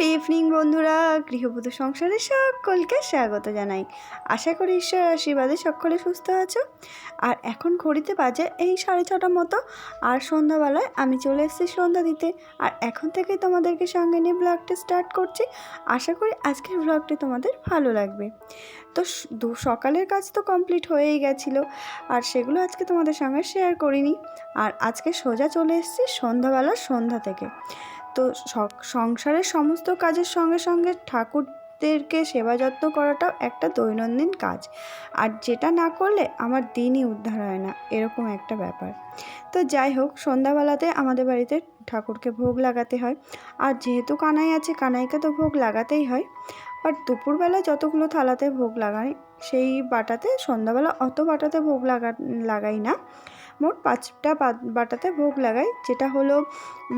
Evening বন্ধুরা, গৃহবধূ সংসারে সকলকে স্বাগত জানাই। আশা করি ঈশ্বর আশীর্বাদে সকলে সুস্থ আছো। আর এখন ঘড়িতে বাজে এই সাড়ে ছটার মতো, আর সন্ধ্যাবেলায় আমি চলে এসেছি সন্ধ্যা দিতে। আর এখন থেকে তোমাদেরকে সঙ্গে নিয়ে ব্লগটা স্টার্ট করছি। আশা করি আজকের ব্লগটি তোমাদের ভালো লাগবে। তো দু, সকালের কাজ তো কমপ্লিট হয়েই গেছিল, আর সেগুলো আজকে তোমাদের সঙ্গে শেয়ার করিনি। আর আজকে সোজা চলে এসেছি সন্ধ্যাবেলা সন্ধ্যা থেকে। তো সংসারের সমস্ত কাজের সঙ্গে সঙ্গে ঠাকুরদেরকে সেবা যত্ন করাটাও একটা দৈনন্দিন কাজ। আর যেটা না করলে আমার দিনই উদ্ধার হয় না, এরকম একটা ব্যাপার। তো যাই হোক, সন্ধ্যাবেলাতে আমাদের বাড়িতে ঠাকুরকে ভোগ লাগাতে হয়। আর যেহেতু কানাই আছে, কানাইকে তো ভোগ লাগাতেই হয়। বাট দুপুরবেলা যতগুলো থালাতে ভোগ লাগাই, সেই বাটাতে, সন্ধ্যাবেলা অত বাটাতে ভোগ লাগা, লাগাই না। মোট পাঁচটা বাটাতে ভোগ লাগাই, যেটা হলো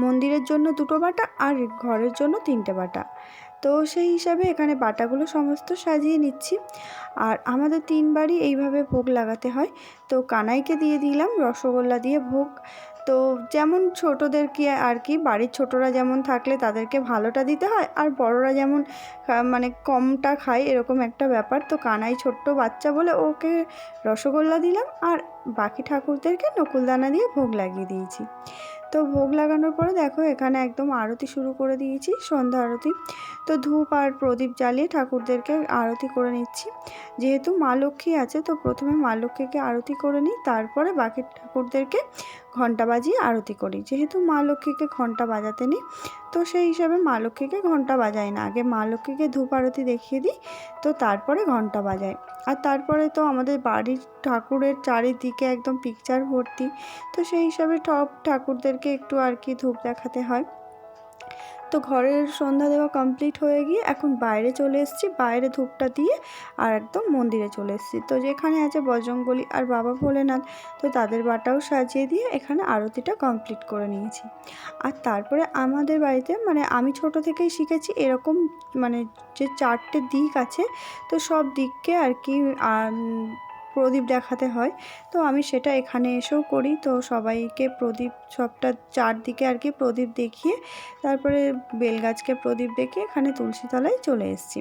মন্দিরের জন্য দুটো বাটা আর ঘরের জন্য তিনটে বাটা। তো সেই হিসাবে এখানে বাটাগুলো সমস্ত সাজিয়ে নিচ্ছি। আর আমাদের তিনবারই এইভাবে ভোগ লাগাতে হয়। তো কানাইকে দিয়ে দিলাম, রসগোল্লা দিয়ে ভোগ। তো যেমন ছোটোদেরকে আর কি, বাড়ির ছোটরা যেমন থাকলে তাদেরকে ভালোটা দিতে হয়, আর বড়রা যেমন মানে কমটা খায়, এরকম একটা ব্যাপার। তো কানাই ছোট্ট বাচ্চা বলে ওকে রসগোল্লা দিলাম, আর বাকি ঠাকুরদেরকে নকুলদানা দিয়ে ভোগ লাগিয়ে দিয়েছি। তো ভোগ লাগানোর পরে দেখো এখানে একদম আরতি শুরু করে দিয়েছি, সন্ধ্যা আরতি। তো ধূপ আর প্রদীপ জ্বালিয়ে ঠাকুরদেরকে আরতি করে নিচ্ছি। যেহেতু মা লক্ষ্মী আছে, তো প্রথমে মা লক্ষ্মীকে আরতি করে নিই, তারপরে বাকি ঠাকুরদেরকে ঘণ্টা বাজিয়ে আরতি করি। যেহেতু মা লক্ষ্মীকে ঘণ্টা বাজাতে নিই, তো সেই হিসাবে মা লক্ষ্মীকে ঘণ্টা বাজাই না। আগে মা লক্ষ্মীকে ধূপ আরতি দেখিয়ে দিই, তো তারপরে ঘণ্টা বাজাই। আর তারপরে তো আমাদের বাড়ির ঠাকুরের চারিদিকে একদম পিকচার ভর্তি, তো সেই হিসাবে সব ঠাকুরদেরকে একটু আর কি ধূপ দেখাতে হয়। তো ঘরের সন্ধ্যা দেওয়া কমপ্লিট হয়ে গিয়ে এখন বাইরে চলে এসেছি, বাইরে ধূপটা দিয়ে আর একদম মন্দিরে চলে এসেছি। তো যেখানে আছে বজরংবলী আর বাবা ভোলেনাথ, তো তাদের বাটাও সাজিয়ে দিয়ে এখানে আরতিটা কমপ্লিট করে নিয়েছি। আর তারপরে আমাদের বাড়িতে মানে আমি ছোট থেকেই শিখেছি এরকম মানে যে চারটে দিক আছে, তো সব দিককে আর কি প্রদীপ দেখাতে হয়। তো আমি সেটা এখানে এসেও করি। তো সবাইকে প্রদীপ সবটা চারদিকে আর কি প্রদীপ দেখিয়ে, তারপরে বেলগাছকে প্রদীপ দেখিয়ে এখানে তুলসী তলায় চলে এসেছি।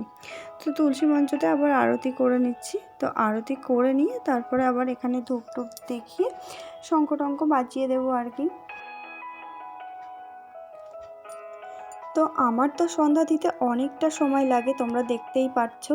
তো তুলসী মঞ্চতে আবার আরতি করে নিচ্ছি। তো আরতি করে নিয়ে তারপরে আবার এখানে ধূপ টুপ দেখিয়ে শঙ্খ টঙ্ক দেবো আর কি। তো আমার তো সন্ধ্যা দিতে অনেকটা সময় লাগে, তোমরা দেখতেই পাচ্ছ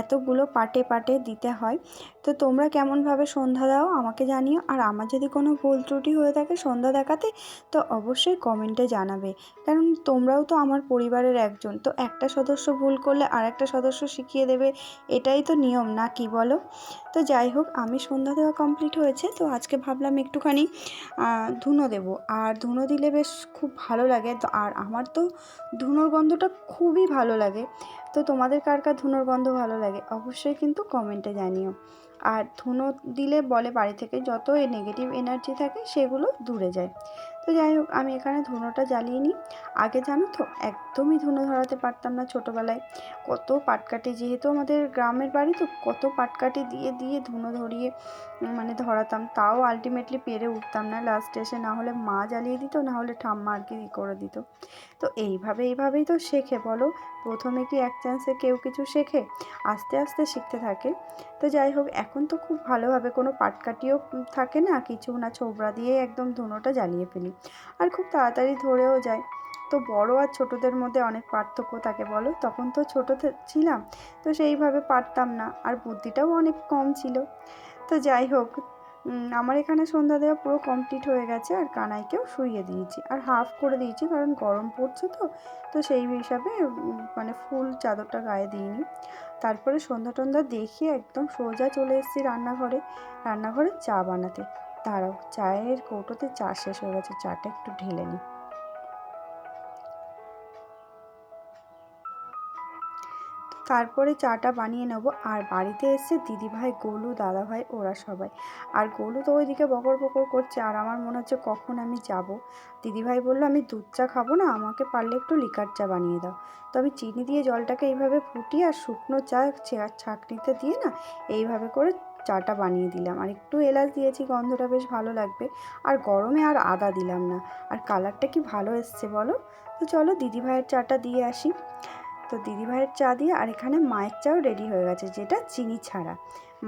এতগুলো পাটে পাটে দিতে হয়। তো তোমরা কেমনভাবে সন্ধ্যা দাও আমাকে জানিও। আর আমার যদি কোনো ভুল ত্রুটি হয়ে থাকে সন্ধ্যা দেখাতে, তো অবশ্যই কমেন্টে জানাবে। কারণ তোমরাও তো আমার পরিবারের একজন, তো একটা সদস্য ভুল করলে আর একটা সদস্য শিখিয়ে দেবে, এটাই তো নিয়ম, না কি বলো? তো যাই হোক, আমি সন্ধ্যা দেওয়া কমপ্লিট হয়েছে, তো আজকে ভাবলাম একটুখানি ধুনো দেবো। আর ধুনো দিলে বেশ খুব ভালো লাগে, তো আর আমার তো ধুনোর গন্ধটা খুবই ভালো লাগে। তো তোমাদের কার কার ধুনোর গন্ধ ভালো লাগে? অবশ্যই কিন্তু কমেন্টে জানিও। আর ধুনো দিলে বলে বাড়ি থেকে যত নেগেটিভ এনার্জি থাকে সেগুলো দূরে যায়। তো যাই হোক, আমি এখানে ধুনোটা জ্বালিয়ে নিই। আগে জানো তো, একদমই ধুনো ধরাতে পারতাম না ছোটোবেলায়। কত পাটকাঠি, যেহেতু আমাদের গ্রামের বাড়ি তো কত পাটকাঠি দিয়ে দিয়ে ধুনো ধরিয়ে মানে ধরাতাম, তাও আলটিমেটলি পেরে উঠতাম না লাস্ট এসে। না হলে মা জ্বালিয়ে দিত, না হলে ঠাম্মা আর কি করে দিত। তো এইভাবে, এইভাবেই তো শেখে বলো। প্রথমে কি এক চান্সে কেউ কিছু শেখে, আস্তে আস্তে শিখতে থাকে। তো যাই হোক, এখন তো খুব ভালোভাবে কোনো পাটকাঠিও উম থাকে না, কিছু না, ছোবড়া দিয়ে একদম ধুনোটা জ্বালিয়ে ফেলি। আর খুব তাড়াতাড়ি ধরেও যায়। তো বড় আর ছোটদের মধ্যে অনেক পার্থক্য থাকে বলো? তখন তো ছোটো ছিলাম, তো সেইভাবে পারতাম না, আর বুদ্ধিটাও অনেক কম ছিল। তো যাই হোক আমার এখানে সন্ধ্যা দেওয়া পুরো কমপ্লিট হয়ে গেছে, আর কানাইকেও শুইয়ে দিয়েছি। আর হাফ করে দিয়েছি, কারণ গরম পড়ছে তো তো সেই হিসাবে মানে ফুল চাদরটা গায়ে দিইনি। তারপরে সন্ধ্যা টন্ধ্যা দেখে একদম সোজা চলে এসেছি রান্নাঘরে রান্নাঘরে চা বানাতে। দাঁড়াও, চায়ের কৌটোতে চা শেষ হয়ে গেছে, চাটা একটু ঢেলে নিই তারপরে চাটা বানিয়ে নেব। আর বাড়িতে এসে দিদিভাই, গোলু, দাদাভাই, ওরা সবাই। আর গোলু তো ওইদিকে বকর বকর করছে। আর আমার মনে হচ্ছে কখন আমি যাব। দিদিভাই বলল, আমি দুধ চা খাব না, আমাকে পারলে একটু লিকার চা বানিয়ে দাও। তো আমি চিনি দিয়ে জলটাকে এইভাবে ফুটিয়ে আর শুকনো চা ছাঁকনিতে দিয়ে না এইভাবে করে চাটা বানিয়ে দিলাম। আর একটু এলাচ দিয়েছি, গন্ধটা বেশ ভালো লাগবে। আর গরমে আর আদা দিলাম না। আর কালারটা কি ভালো এসছে বলো? তো চলো দিদিভাইয়ের চাটা দিয়ে আসি। তো দিদিভাইয়ের চা দিয়ে আর এখানে মায়ের চাও রেডি হয়ে গেছে, যেটা চিনি ছাড়া।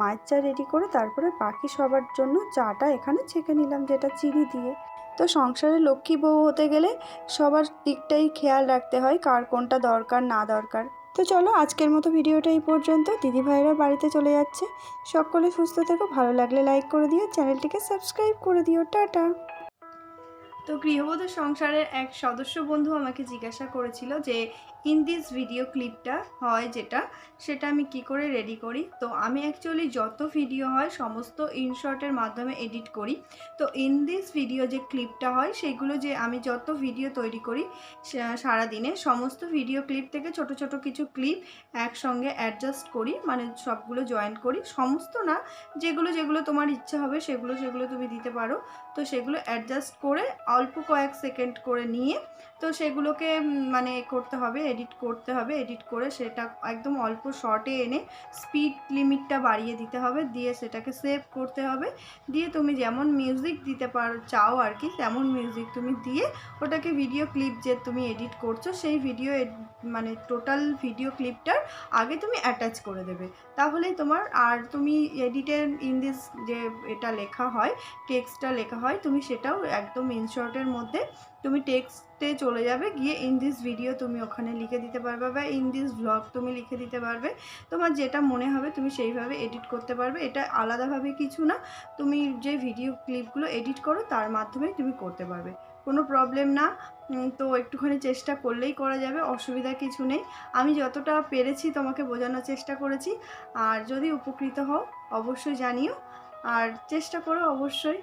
মায়ের চা রেডি করে তারপরে বাকি সবার জন্য চাটা এখানে ছেঁকে নিলাম, যেটা চিনি দিয়ে। তো সংসারে লক্ষ্মী বউ হতে গেলে সবার দিকটাই খেয়াল রাখতে হয়, কার কোনটা দরকার, না দরকার। তো চলো আজকের মতো ভিডিওটা এই পর্যন্ত। দিদিভাইরা বাড়িতে চলে যাচ্ছে। সকলে সুস্থ থেকো, ভালো লাগলে লাইক করে দিও, চ্যানেলটিকে সাবস্ক্রাইব করে দিও, টাটা। তো গৃহবধূ সংসারের এক সদস্য বন্ধু আমাকে জিজ্ঞাসা করেছিল যে ইন দিস ভিডিও ক্লিপটা হয় যেটা, সেটা আমি কি করে রেডি করি? তো আমি অ্যাকচুয়ালি যত ভিডিও হয়, সমস্ত ইনশর্টের মাধ্যমে এডিট করি। তো ইন দিস ভিডিও যে ক্লিপটা হয়, সেগুলো যে আমি যত ভিডিও তৈরি করি সারাদিনে, সমস্ত ভিডিও ক্লিপ থেকে ছোট ছোট কিছু ক্লিপ একসঙ্গে অ্যাডজাস্ট করি মানে সবগুলো জয়েন করি। সমস্ত না, যেগুলো যেগুলো তোমার ইচ্ছা হবে, সেগুলো সেগুলো তুমি দিতে পারো। তো সেগুলো অ্যাডজাস্ট করে অল্প কয়েক সেকেন্ড করে নিয়ে, তো সেগুলোকে মানে করতে হবে এডিট করতে হবে এডিট করে সেটা একদম অল্প শর্টে এনে স্পিড লিমিটটা বাড়িয়ে দিতে হবে, দিয়ে সেটাকে সেভ করতে হবে। দিয়ে তুমি যেমন মিউজিক দিতে পারো, চাও আর কি, তেমন মিউজিক তুমি দিয়ে ওটাকে ভিডিও ক্লিপ যে তুমি এডিট করছ, সেই ভিডিও মানে টোটাল ভিডিও ক্লিপটার আগে তুমি অ্যাটাচ করে দেবে। তাহলেই তোমার আর তুমি এডিটের ইন দিস যে এটা লেখা হয় টেক্সটটা লেখা হয়, তুমি সেটাও একদম ইনশর্টের মধ্যে তুমি টেক্সটে চলে যাবে, গিয়ে ইন দিস ভিডিও তুমি ওখানে লিখে দিতে পারবে বা ইন দিস ব্লগ তুমি লিখে দিতে পারবে। তোমার যেটা মনে হবে তুমি সেইভাবে এডিট করতে পারবে। এটা আলাদাভাবে কিছু না, তুমি যে ভিডিও ক্লিপগুলো এডিট করো তার মাধ্যমে তুমি করতে পারবে। কোনো প্রবলেম না তো একটুখানি চেষ্টা করলেই করা যাবে, অসুবিধা কিছু নেই। আমি যতটা পেরেছি তোমাকে বোঝানোর চেষ্টা করেছি। আর যদি উপকৃত হও, অবশ্যই জানিও। আর চেষ্টা করো অবশ্যই